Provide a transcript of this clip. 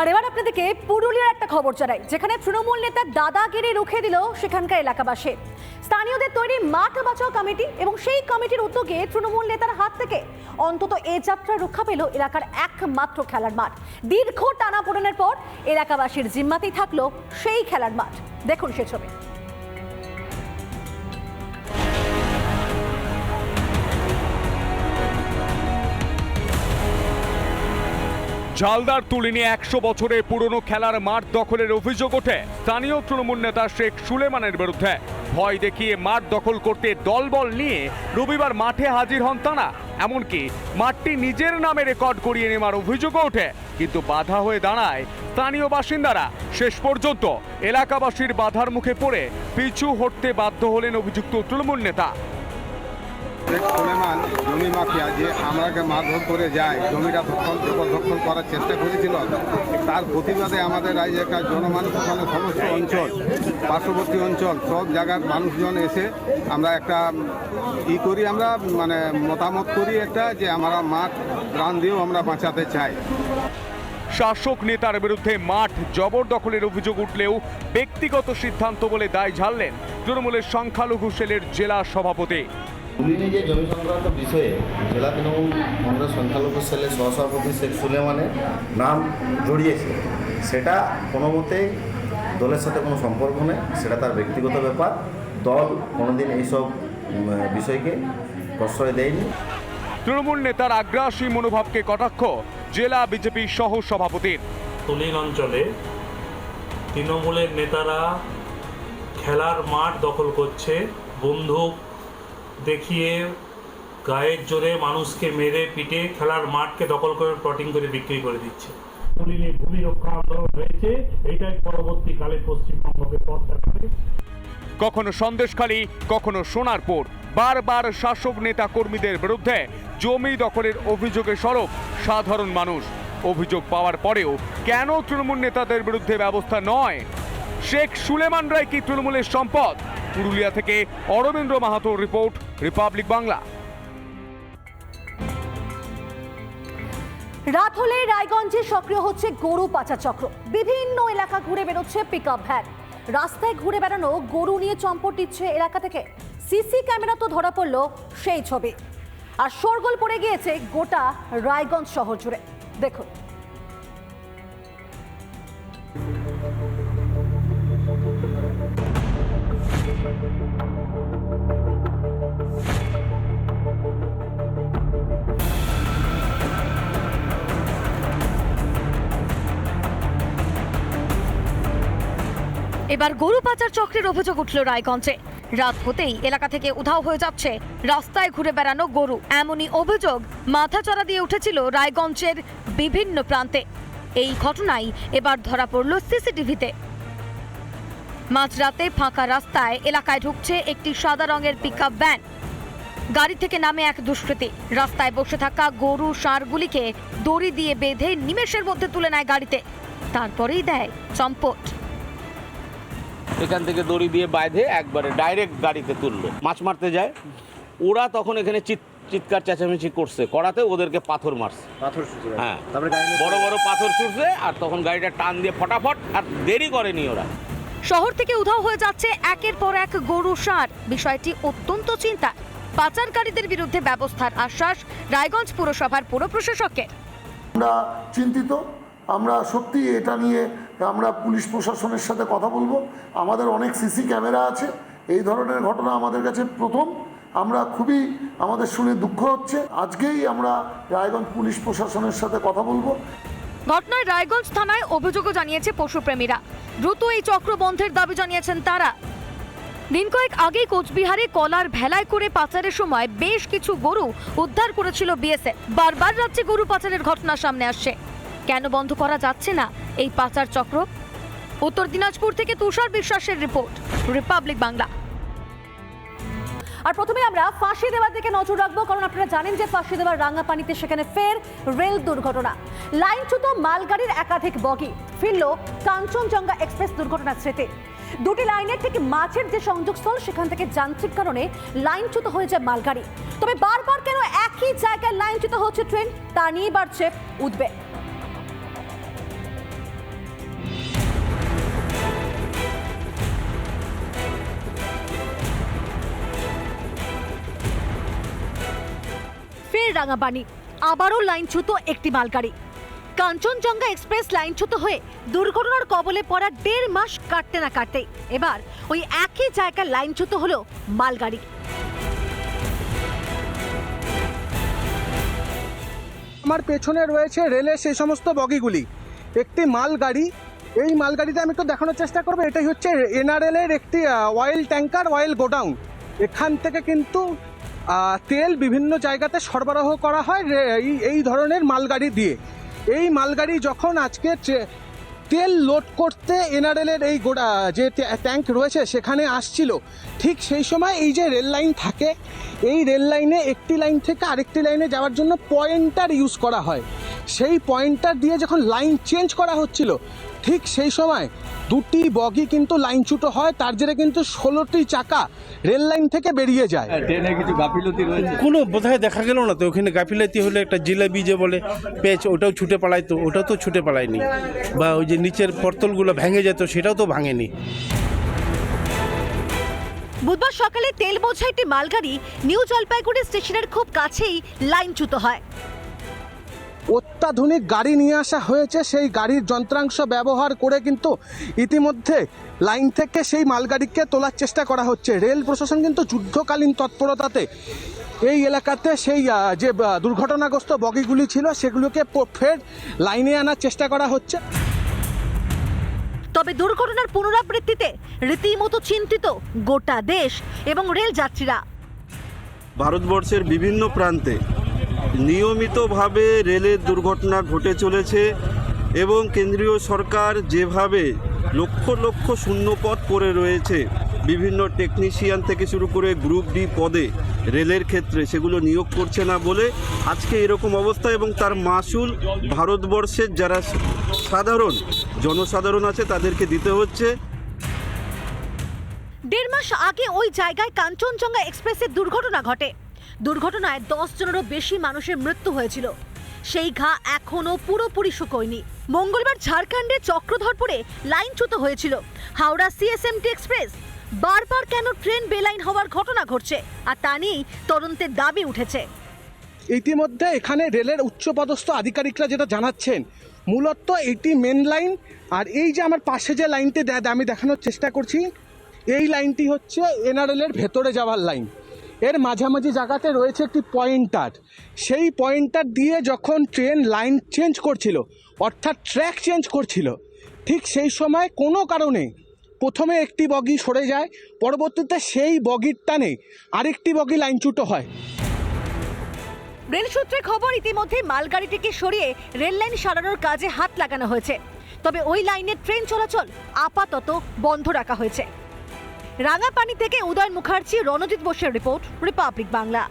আর এবার আপনাদেরকে পুরুলিয়ার একটা খবর জানাই, যেখানে তৃণমূল নেতা দাদাগিরি রুখে দিল সেখানকার এলাকাবাসী। স্থানীয়দের তৈরি মাঠ বাঁচাও কমিটি এবং সেই কমিটির উদ্যোগে তৃণমূল নেতার হাত থেকে অন্তত এ যাত্রা রক্ষা পেল এলাকার একমাত্র খেলার মাঠ। দীর্ঘ টানা পড়নের পর এলাকাবাসীর জিম্মাতেই থাকল সেই খেলার মাঠ। দেখুন সে ছবি। ঝালদার তুলিনি একশো বছরের পুরনো খেলার মাঠ দখলের অভিযোগ ওঠে। স্থানীয় তৃণমূল নেতা শেখ সুলেমানের বিরুদ্ধে। ভয় দেখিয়ে মাঠ দখল করতে দলবল নিয়ে রবিবার মাঠে হাজির হন তারা। এমনকি মাঠটি নিজের নামে রেকর্ড করিয়ে নেওয়ার অভিযোগও ওঠে। কিন্তু বাধা হয়ে দাঁড়ায় স্থানীয় বাসিন্দারা। শেষ পর্যন্ত এলাকাবাসীর বাধার মুখে পড়ে পিছু হটতে বাধ্য হলেন অভিযুক্ত তৃণমূল নেতা। শেখ সুলেমান জমি মাফিয়া যে আমরাকে মারধর করে যায়, জমিটা দখল জবরদখল করার চেষ্টা করেছিল, তার প্রতিবাদে আমাদের রাজ্যে একটা ওখানে সমস্ত অঞ্চল, পার্শ্ববর্তী অঞ্চল, সব জায়গার মানুষজন এসে আমরা একটা ই করি, আমরা মানে মতামত করি একটা যে আমরা মাঠ প্রাণ দিয়েও আমরা বাঁচাতে চাই। শাসক নেতার বিরুদ্ধে মাঠ জবরদখলের অভিযোগ উঠলেও ব্যক্তিগত সিদ্ধান্ত বলে দায় ঝাড়লেন তৃণমূলের সংখ্যালঘু সেলের জেলা সভাপতি। যে জমি সংক্রান্ত বিষয়ে জেলা তৃণমূল কংগ্রেস সংখ্যালঘু সেলের সহসভাপতি শেখ সুলেমানের নাম জড়িয়েছে সেটা কোনো মতেই দলের সাথে কোনো সম্পর্ক নেই সেটা তার ব্যক্তিগত ব্যাপার। দল কোনোদিন এইসব বিষয়কে প্রশ্রয় দেয়নি। তৃণমূল নেতার আগ্রাসী মনোভাবকে কটাক্ষ জেলা বিজেপি সহ সভাপতির তুলিন অঞ্চলে তৃণমূলের নেতারা খেলার মাঠ দখল করছে বন্দুক দেখিয়ে গায়ের জোরে মানুষকে মেরে পিটে খেলার মাঠকে দখল করে প্লটিং করে বিক্রি করে দিচ্ছে। ভূমি রক্ষা আন্দোলন হয়েছে এটাই পরবর্তীকালে পশ্চিমবঙ্গকে পথ দেখাবে। কখনো সন্দেশখালী কখনো সোনারপুর বারবার শাসক নেতা কর্মীদের বিরুদ্ধে জমি দখলের অভিযোগে সরব সাধারণ মানুষ। অভিযোগ পাওয়ার পরেও কেন তৃণমূল নেতাদের বিরুদ্ধে ব্যবস্থা নয়? শেখ সুলেমান রায় কি তৃণমূলের সম্পদ? পুরুলিয়া থেকে অরবিন্দ্র মাহাতোর রিপোর্ট রিপাবলিক বাংলা রাত হলে রায়গঞ্জে সক্রিয় হচ্ছে গরু পাচার চক্র। বিভিন্ন এলাকা ঘুরে বেরোচ্ছে পিক আপ ভ্যান রাস্তায় ঘুরে বেড়ানো গরু নিয়ে চম্পট দিচ্ছে এলাকা থেকে। সিসি ক্যামেরা তো ধরা পড়ল সেই ছবি। আর শোরগোল পড়ে গিয়েছে গোটা রায়গঞ্জ শহর জুড়ে। দেখুন। এবার গরু পাচার চক্রের অভিযোগ উঠল রায়গঞ্জে। রাত হতেই এলাকা থেকে উধাও হয়ে যাচ্ছে। রাস্তায় ঘুরে বেড়ানো গরু। এমনই অভিযোগ মাথা মাথাচড়া দিয়ে উঠেছিল রায়গঞ্জের বিভিন্ন প্রান্তে। এই ঘটনাই এবার ধরা পড়ল সিসিটিভিতে। মাঝরাতে ফাঁকা রাস্তায় এলাকায় ঢুকছে একটি সাদা রঙের পিকআপ ভ্যান গাড়ি থেকে নামে এক দুষ্কৃতী। রাস্তায় বসে থাকা গরু ষাঁড়গুলিকে দড়ি দিয়ে বেঁধে নিমেষের মধ্যে তুলে নেয় গাড়িতে। তারপরেই দেয় চম্পট। এখান থেকে দড়ি দিয়ে বাইধে একবারে ডাইরেক্ট গাড়িতে তুললো। মাছ মারতে যায়। ওরা তখন এখানে চিৎ চিৎকার চেঁচামেচি করছে। করাতে ওদেরকে পাথর মারছে। পাথর হ্যাঁ। বড় বড় পাথর ছুটছে আর তখন গাড়িটা টান দিয়ে ফটাফট আর দেরি করেনি ওরা। শহর থেকে উধাও হয়ে যাচ্ছে একের পর এক গরু ষাঁড়। বিষয়টি অত্যন্ত চিন্তা পাচারকারীদের বিরুদ্ধে ব্যবস্থার আশ্বাস রায়গঞ্জ পুরসভার পুর প্রশাসকের আমরা চিন্তিত। আমরা সত্যি এটা নিয়ে আমরা পুলিশ প্রশাসনের সাথে কথা বলব। আমাদের অনেক সিসি ক্যামেরা আছে। এই ধরনের ঘটনা আমাদের কাছে প্রথম। আমরা খুবই আমাদের শুনে দুঃখ হচ্ছে। আজকেই আমরা রায়গঞ্জ পুলিশ প্রশাসনের সাথে কথা বলব। ঘটনায় রায়গঞ্জ থানায় অভিযোগও জানিয়েছে পশুপ্রেমীরা। দ্রুত এই চক্র বন্ধের দাবি জানিয়েছেন তারা। দিন কয়েক আগেই কোচবিহারে কলার ভেলায় করে পাচারের সময় বেশ কিছু গরু উদ্ধার করেছিল বিএসএফ। বারবার রাজ্যে গরু পাচারের ঘটনা সামনে আসছে। কেন বন্ধ করা যাচ্ছে না এই পাচার চক্র? উত্তর দিনাজপুর থেকে তুষার বিশ্বাসের রিপোর্ট, রিপাবলিক বাংলা। আর প্রথমে আমরা ফাঁসি দেওয়ার দিকে নজর রাখব, কারণ আপনারা জানেন যে ফাঁসি দেওয়ার রাঙ্গাপানিতে সেখানে ফের রেল দুর্ঘটনা। লাইনচ্যুত মালগাড়ির একাধিক বগি ফিরল কাঞ্চনজঙ্ঘা এক্সপ্রেস দুর্ঘটনার স্মৃতি। দুটি লাইনের ঠিক মাছের যে সংযোগস্থল, সেখান থেকে যান্ত্রিক কারণে লাইনচ্যুত হয়ে যায় মালগাড়ি। তবে বারবার কেন একই জায়গায় লাইনচ্যুত হচ্ছে ট্রেন? তা নিয়ে বাড়ছে উদ্বেগ। রাঙাবাণী আবারও লাইনচ্যুত একটি মালগাড়ি। কাঞ্চনজঙ্ঘা এক্সপ্রেস লাইনচ্যুত হয়ে দুর্ঘটনার কবলে পড়া দেড় মাস কাটতে না কাটতেই এবার ওই একই জায়গায় লাইনচ্যুত হলো মালগাড়ি। আমার পেছনে রয়েছে রেলের সেই সমস্ত বগিগুলি। একটি মালগাড়ি। এই মালগাড়িতে আমি একটু দেখানোর চেষ্টা করব। এটাই হচ্ছে এনআরএল এর একটি অয়েল ট্যাঙ্কার অয়েল গোডাউন এখান থেকে কিন্তু তেল বিভিন্ন জায়গাতে সরবরাহ করা হয় এই ধরনের মালগাড়ি দিয়ে। এই মালগাড়ি যখন আজকে তেল লোড করতে এনআরএল এর এই গোডা, যে ট্যা- ট্যাঙ্ক রয়েছে, সেখানে আসছিল, ঠিক সেই সময় এই যে রেল লাইন থাকে, এই রেল লাইনে একটি লাইন থেকে আরেকটি লাইনে যাওয়ার জন্য পয়েন্টার ইউজ করা হয়। সেই পয়েন্টার দিয়ে যখন লাইন চেঞ্জ করা হচ্ছিল ঠিক সেই সময় দুটি বগি কিন্তু লাইনচ্যুত হয় তার জেরে কিন্তু ষোলোটি চাকা রেল লাইন থেকে বেরিয়ে যায়। কোনো বোধহয় দেখা গেল না তো ওখানে গাফিলতি হলে একটা জিলাপি যে বলে পেঁচ ওটাও ছুটে পালাইতো ওটাও তো ছুটে পালায়নি। বা ওই যে নিচের পর্তলগুলো ভেঙে যেত সেটাও তো ভাঙেনি। বুধবার সকালে তেল বোঝা একটি মালগাড়ি নিউ জলপাইগুড়ি স্টেশনের খুব কাছেই লাইনচ্যুত হয়। অত্যাধুনিক গাড়ি নিয়ে আসা হয়েছে। সেই গাড়ির যন্ত্রাংশ ব্যবহার করে কিন্তু ইতিমধ্যে লাইন থেকে সেই মালগাড়িকে তোলার চেষ্টা করা হচ্ছে। রেল প্রশাসন কিন্তু যুদ্ধকালীন তৎপরতাতে এই এলাকাতে সেই যে দুর্ঘটনাগ্রস্ত বগিগুলি ছিল সেগুলোকে ফের লাইনে আনার চেষ্টা করা হচ্ছে। তবে দুর্ঘটনার পুনরাবৃত্তিতে রীতিমতো চিন্তিত গোটা দেশ এবং রেল যাত্রীরা। ভারতবর্ষের বিভিন্ন প্রান্তে নিয়মিতভাবে রেলের দুর্ঘটনা ঘটে চলেছে এবং কেন্দ্রীয় সরকার যেভাবে লক্ষ লক্ষ শূন্যপদ পড়ে রয়েছে, বিভিন্ন টেকনিশিয়ান থেকে শুরু করে গ্রুপ ডি পদে রেলের ক্ষেত্রে সেগুলো নিয়োগ করছে না বলে আজকে এরকম অবস্থা এবং তার মাসুল ভারতবর্ষের যারা সাধারণ, জনসাধারণ আছে তাদেরকে দিতে হচ্ছে। দেড় মাস আগে ওই জায়গায় কাঞ্চনজঙ্ঘা এক্সপ্রেসের দুর্ঘটনা ঘটে। দুর্ঘটনায় দশ জনেরও বেশি মানুষের মৃত্যু হয়েছিল। সেই ঘা এখনও পুরোপুরি শুকোয়নি। মঙ্গলবার ঝাড়খণ্ডের চক্রধরপুরে লাইনচ্যুত হয়েছিল। Howrah CSMT express. বারবার কেন ট্রেন বেলাইন হওয়ার ঘটনা ঘটছে, আর তা নিয়েই তদন্তের দাবি উঠেছে। ইতিমধ্যে এখানে রেলের উচ্চপদস্থ আধিকারিকরা যেটা জানাচ্ছেন, মূলত এটি মেন লাইন আর এই যে আমার পাশে যে লাইনটি আমি দেখানোর চেষ্টা করছি, এই লাইনটি হচ্ছে এনআরএল এর ভেতরে যাওয়ার লাইন। এর মাঝামাঝি জায়গাতে রয়েছে একটি পয়েন্টার সেই পয়েন্টার দিয়ে যখন ট্রেন লাইন চেঞ্জ করছিল, অর্থাৎ ট্র্যাক চেঞ্জ করছিল, ঠিক সেই সময় কোনো কারণে প্রথমে একটি বগি সরে যায়, পরবর্তীতে সেই বগির টানে আরেকটি বগি লাইনচ্যুত হয়। রেল সূত্রে খবর ইতিমধ্যে মালগাড়িটিকে সরিয়ে রেল লাইন সারানোর কাজে হাত লাগানো হয়েছে। তবে ওই লাইনে ট্রেন চলাচল আপাতত বন্ধ রাখা হয়েছে। রাঙাপানি থেকে উদয় মুখার্জি রণজিৎ বোসের রিপোর্ট রিপাবলিক বাংলা।